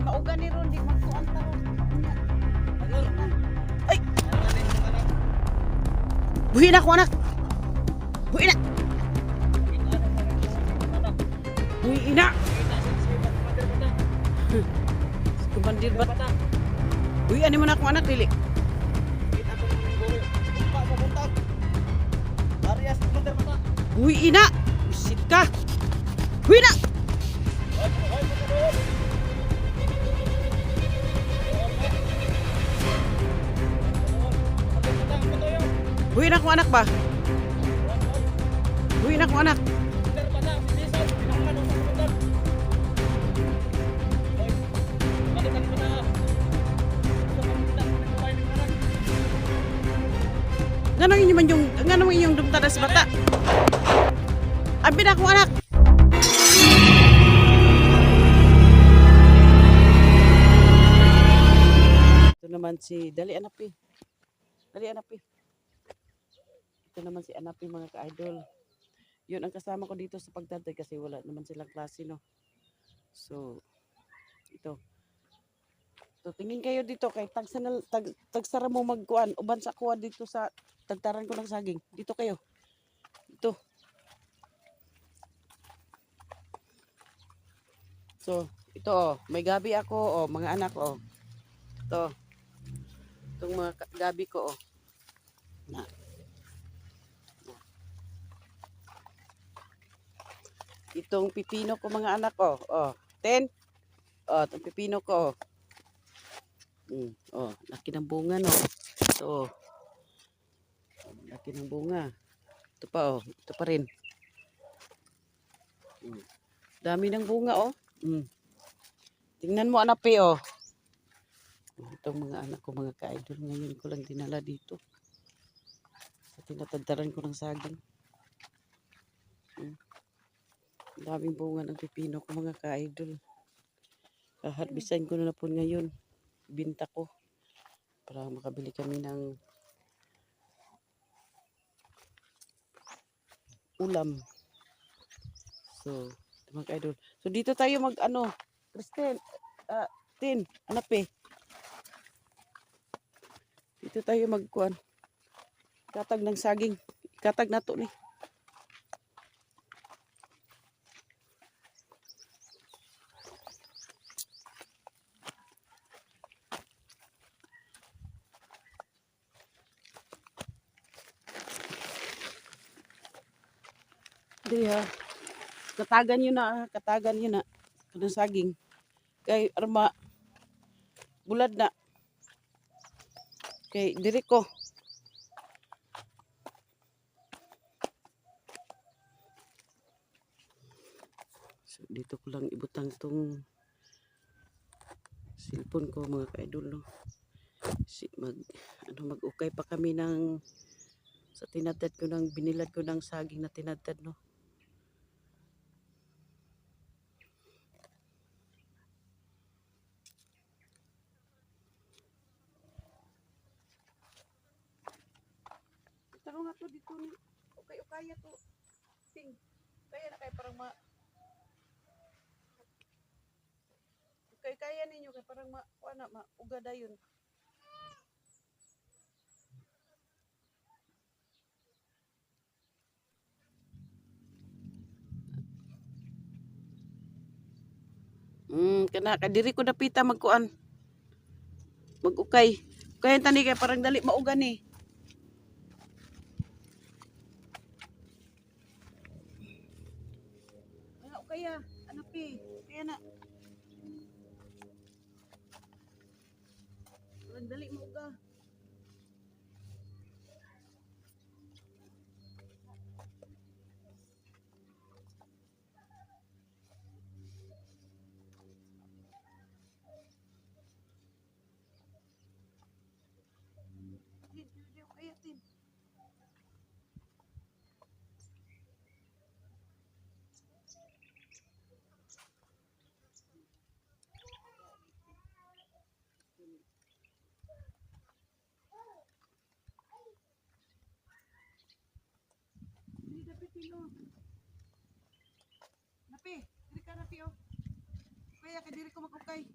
kay mauga ni ron di magkuan ta ron. Ay. Buhi na ko anak. Buhi na. Buhi na. Kumandir ba? Buhi ani mo na ko anak dili. Buhi na. Busit ka. Buhi na. Buhi na ko anak ba? Buhi na ko anak. Ngano inyo man yung ngano mo inyong dumtada sa bata? Abi na ko anak. Ito naman si Dali Anapi. Dali Anapi. Ito naman si Anapi mga ka-idol. Yun ang kasama ko dito sa pagtatay kasi wala naman silang klase no. So ito. So tingin kayo dito kay tagsanal tag, tagsara mo magkuan uban sa kuha dito sa tagtaran ko ng saging. Dito kayo. Dito. So, ito oh, may gabi ako oh, mga anak oh. Ito. Itong mga gabi ko oh. Na. Itong pipino ko mga anak ko. Oh, ten. Oh, itong pipino ko. Mm, oh, laki ng bunga no. Ito. Oh, Laki ng bunga. Ito pa oh, ito pa rin. Mm. Dami ng bunga oh. Mm. Tingnan mo anak pe oh. Itong mga anak ko mga ka-idol ngayon ko lang dinala dito. Sa tinatadaran ko ng saging. Mm. Ang daming bunga ng pipino ko mga ka-idol. Kaharbisan ko na na po ngayon. Binta ko. Para makabili kami ng ulam. So, mga ka-idol. So, dito tayo mag ano. Kristel, ah, Tin, hanap eh. Dito tayo magkuan. Katag ng saging. Katag na to ni. Dili ha. Katagan yun na, ah. katagan yun na. Kanang saging. Kay arma bulad na. Kay diri ko. So, dito ko lang ibutang tong cellphone ko mga ka-idol no. Si, mag ano mag-ukay pa kami ng sa tinatad ko ng binilad ko ng saging na tinatad no. To dito ni okay kaya to. Ting. Kaya na kay parang ma Okay kaya ninyo kay parang ma wala ma uga dayon. Mm, kana kadiri ko napita magkuan. Mag-ukay. Kaya tani kay parang dali mauga ni. Kaya pi? Kaya na. Parang dali mauga. Tin, dili o kaya tin. Dili dapat pilo. Napi, diri ka napi oh. Kaya kay diri ko magukay.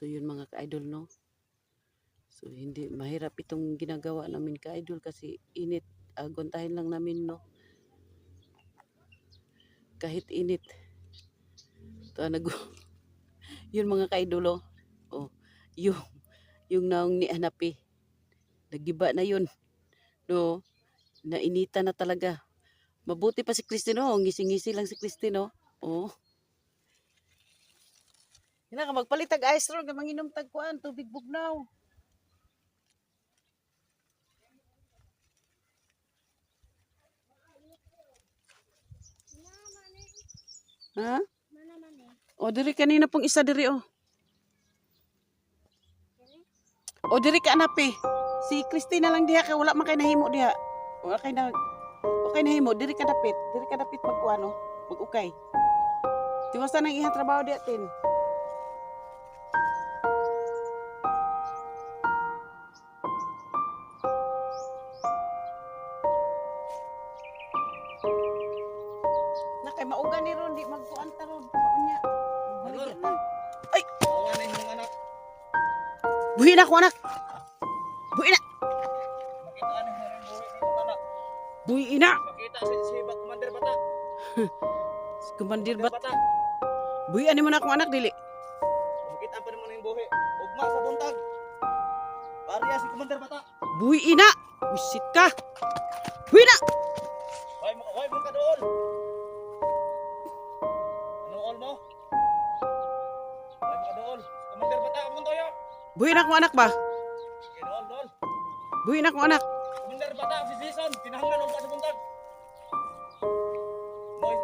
So yun mga ka-idol no. So hindi mahirap itong ginagawa namin ka-idol kasi init. Aguntahin lang namin no. Kahit init. Ito nag yun mga ka-idol oh. oh. Yung yung naong ni Hanapi. Nagiba na yun. No. Nainita na talaga. Mabuti pa si Cristino. Ngisi-ngisi lang si Cristino. Oh. Hina ka magpalit tag ice ka manginom tag kuan tubig bugnaw. Ha? O diri kanina pong isa diri oh. O diri ka anapi. Si Christina lang diha kay wala man nahimo diha. Wala kay na Okay nahimo diri ka dapit. Diri ka dapit magkuano, mag-ukay. Tiwasan ang ihang trabaho di atin. Buhi na ko anak. Buhi na. Buhi na. Makita si Commander Bata. Buhi ani mo na akong anak dili. Makita pa naman yung buhay. Ugma sa buntag. Pariya si Commander Bata. Buhi na. Wisit ka. Buhi na. Hoy hoy mo ka doon. Ano all mo? Buhi na akong anak ba? Doon, doon. Buhi na akong anak. Commander Bata, si Jason, kinahanglan ugma sa buntag. Hoy,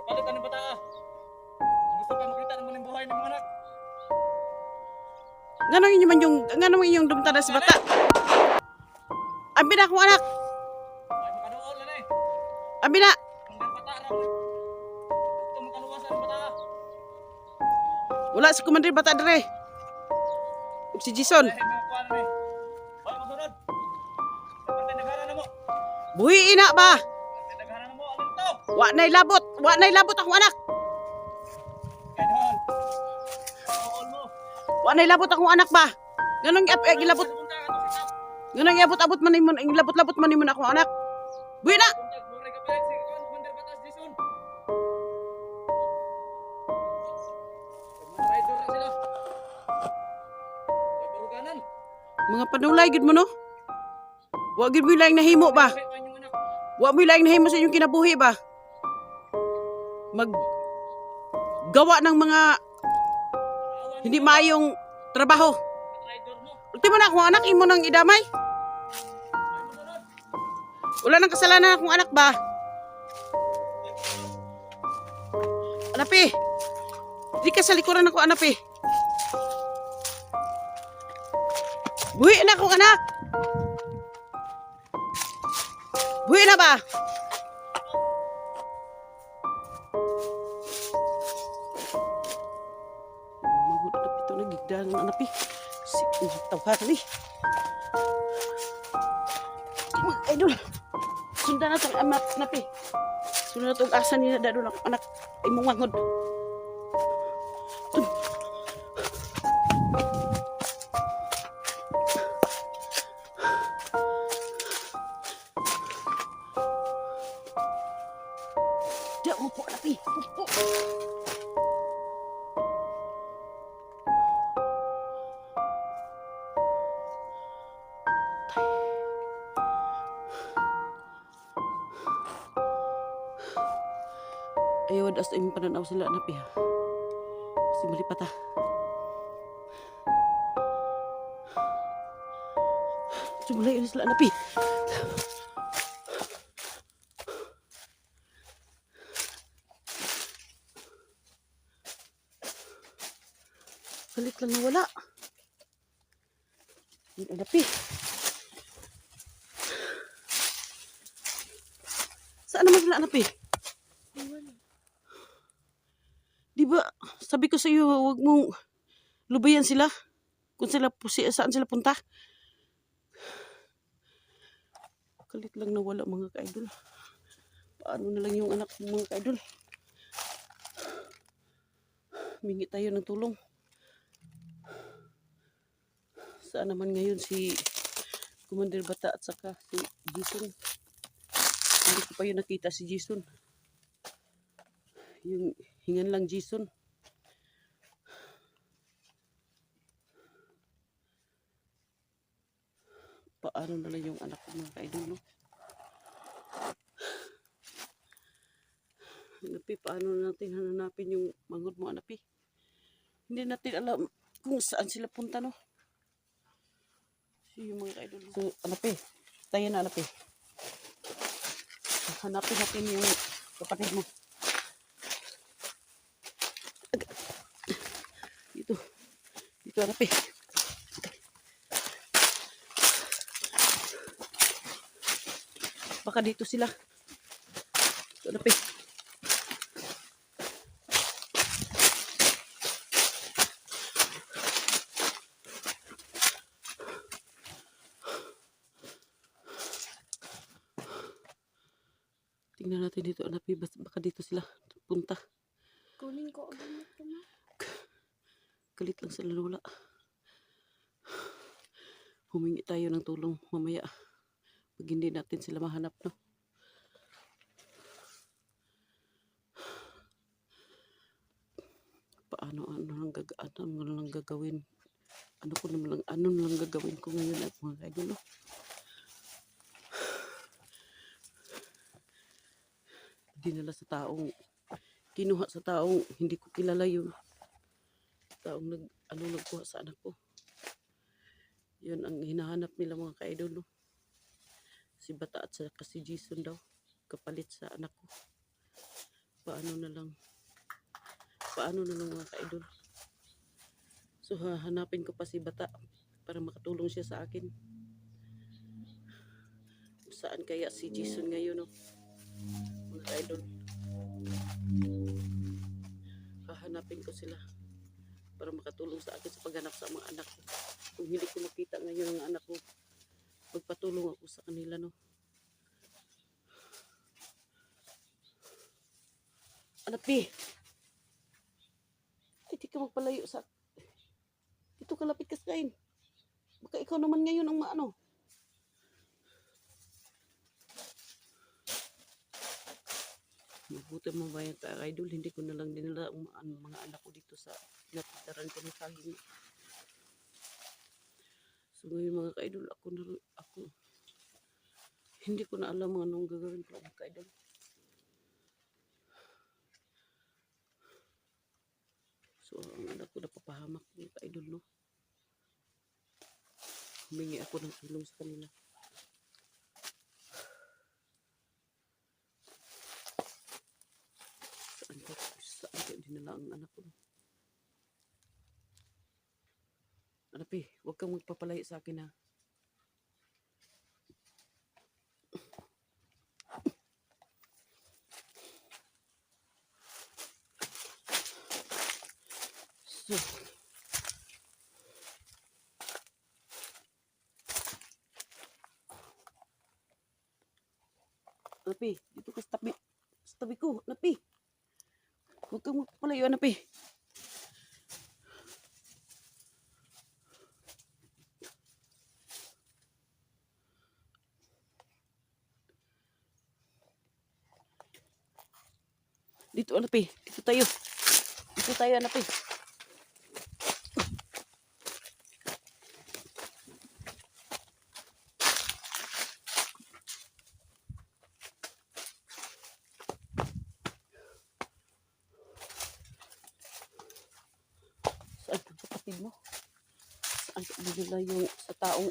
kapalitan ng bata ah. Gusto pa makita naman yung buhay ng anak. Ganong inyo man yung ganong inyong dumtada sa bata. Abi na akong anak. Ka. Abi na. Commander Bata, raw. Gusto mo Ug si Jason. Eh. Buhi ina ba? Wa nay labot. Wa nay labot akong anak. Wa nay labot akong anak ba? Eh, gilabot. Sa buntag, ato si Tap. Ganong iabot-abot man imon, ilabot-labot man imon akong anak. Buhi na. Panulay gid mo no. Wa gid mo lang nahimo ba? Wa mo lang nahimo sa inyong kinabuhi ba? Mag gawa ng mga hindi maayong trabaho. Ultimo na akong anak imo nang idamay. Wala nang kasalanan akong anak ba? Anapi. Di ka sa likuran ako, anapi. Buhi na akong anak. Buhi na ba? Magod na pito na ng anapi. Sige, tawhar ni. Mga idol. Sundan na itong amat napi. Sundan na itong asa nila dadon ako anak. Ay mong wangod. Tun. Ayaw, das imong pananaw sila napi ha. Kasi malipat ha. Sumulay yun sila napi. Galit lang na wala. Yung napi. Saan naman sila napi? Di ba, sabi ko sa iyo, huwag mong lubayan sila. Kung sila, saan sila punta. Kalit lang na wala mga ka-idol. Paano na lang yung anak ng mga ka-idol? Mingi tayo ng tulong. Saan naman ngayon si Commander Bata at saka si Jason? Hindi ko pa yun nakita si Jason. Yung hingan lang Jason. Paano na lang yung anak ko mga kaidol, no? Anapi, paano natin hanapin yung mangod mo, Anapi? Hindi natin alam kung saan sila punta, no? So, yung mga kaidol. So, Anapi, tayo na, Anapi. Hanapin natin yung kapatid mo. Dito. Dito, Anapi. Baka dito sila. Dito, Anapi. Tingnan natin dito, Anapi. Baka dito sila punta. Kunin ko ang. Galit lang sila lola. Humingi tayo ng tulong mamaya. Pag hindi natin sila mahanap, no? Paano, ano lang, gag ano lang gagawin? Ano ko naman lang, ano lang gagawin ko ngayon at mga kaidol, no? Dinala sa taong, kinuha sa taong hindi ko kilala yun taong nag, ano, nagkuha sa anak ko. Yun ang hinahanap nila mga ka-idol. No? Si Bata at saka si Jason daw. Kapalit sa anak ko. Paano na lang. Paano na lang mga ka-idol. So hahanapin ko pa si Bata para makatulong siya sa akin. Saan kaya si Jason ngayon, no? Mga ka-idol. Hahanapin ko sila para makatulong sa akin sa paghanap sa mga anak ko. Kung hindi ko makita ngayon ang anak ko, magpatulong ako sa kanila, no? Anak, Pi! Hindi ka magpalayo sa... Dito ka lapit ka sa kain. Baka ikaw naman ngayon ang maano. Mabuti mo ba yan ka, idol? Hindi ko na lang dinala ang mga anak ko dito sa natitaran ko ng saging. So ngayon mga ka-idol, ako na ako hindi ko na alam anong gagawin ko mga ka-idol. So ang anak ko napapahamak mga ka-idol no. Humingi ako ng tulong sa kanila. Saan ko, saan ko dinala ang anak ko? Anapi, huwag kang magpapalayo sa akin ha. So, Napi, dito ka sa tabi. Sa tabi ko, Napi. Huwag kang magpapalayo, Napi. Dito, Napi. Dito tayo. Dito tayo, Napi. Saan ang kapatid mo? Saan dinala yung sa taong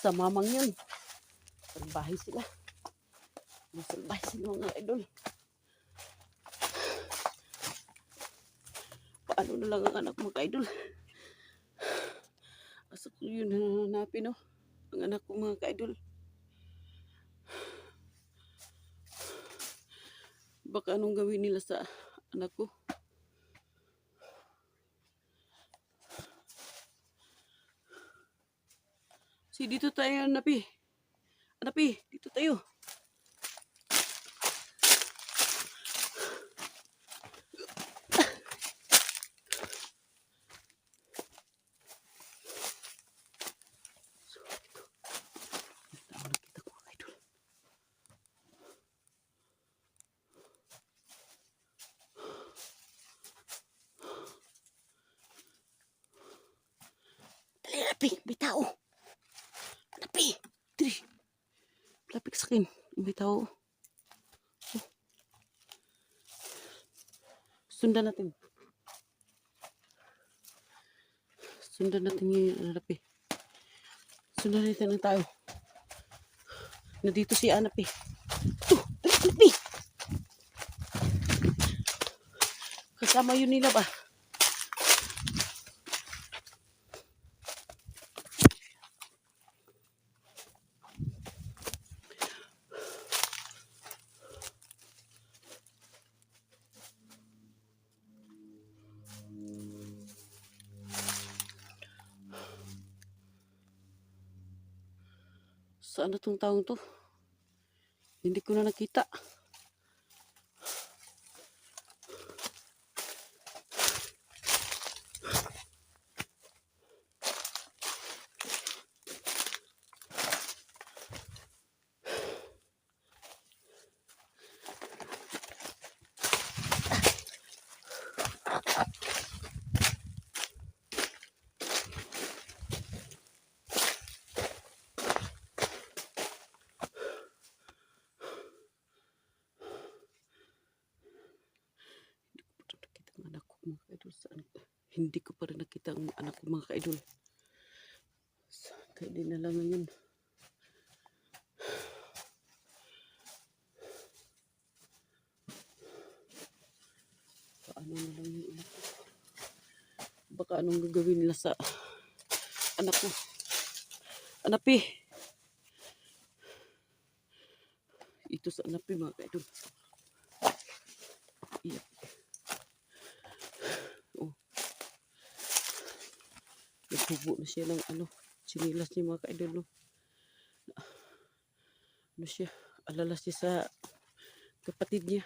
sa mamang yun? Salbahay sila. Masalbahay sila mga idol. Paano na lang ang anak mo ka-idol? Asa ko yun hanapin, no? Ang anak ko mga ka-idol. Baka anong gawin nila sa anak ko? Si dito tayo, Napi. Napi, dito tayo. Anapi, may tao. Anapi. Diri. Lapit sa akin. May tao. Sundan natin. Sundan natin yung Anapi. Sundan natin ang tao. Nandito si Anapi. Ito, Anapi. Kasama yun nila ba? Saan na tong taong to? Hindi ko na nakita. Hindi ko pa rin nakita ang anak ko mga kaidol. Saan? Hindi ko pa rin nakita ang anak ko mga kaidol. Saan kaya dinala ngayon? Paano na lang yung anak ko? Baka anong gagawin nila sa anak ko? Anapi! Ito sa anapi mga kaidol. Naghubo na siya ng ano, sinilas niya mga kaidol. No? Ano siya, alala siya sa kapatid niya.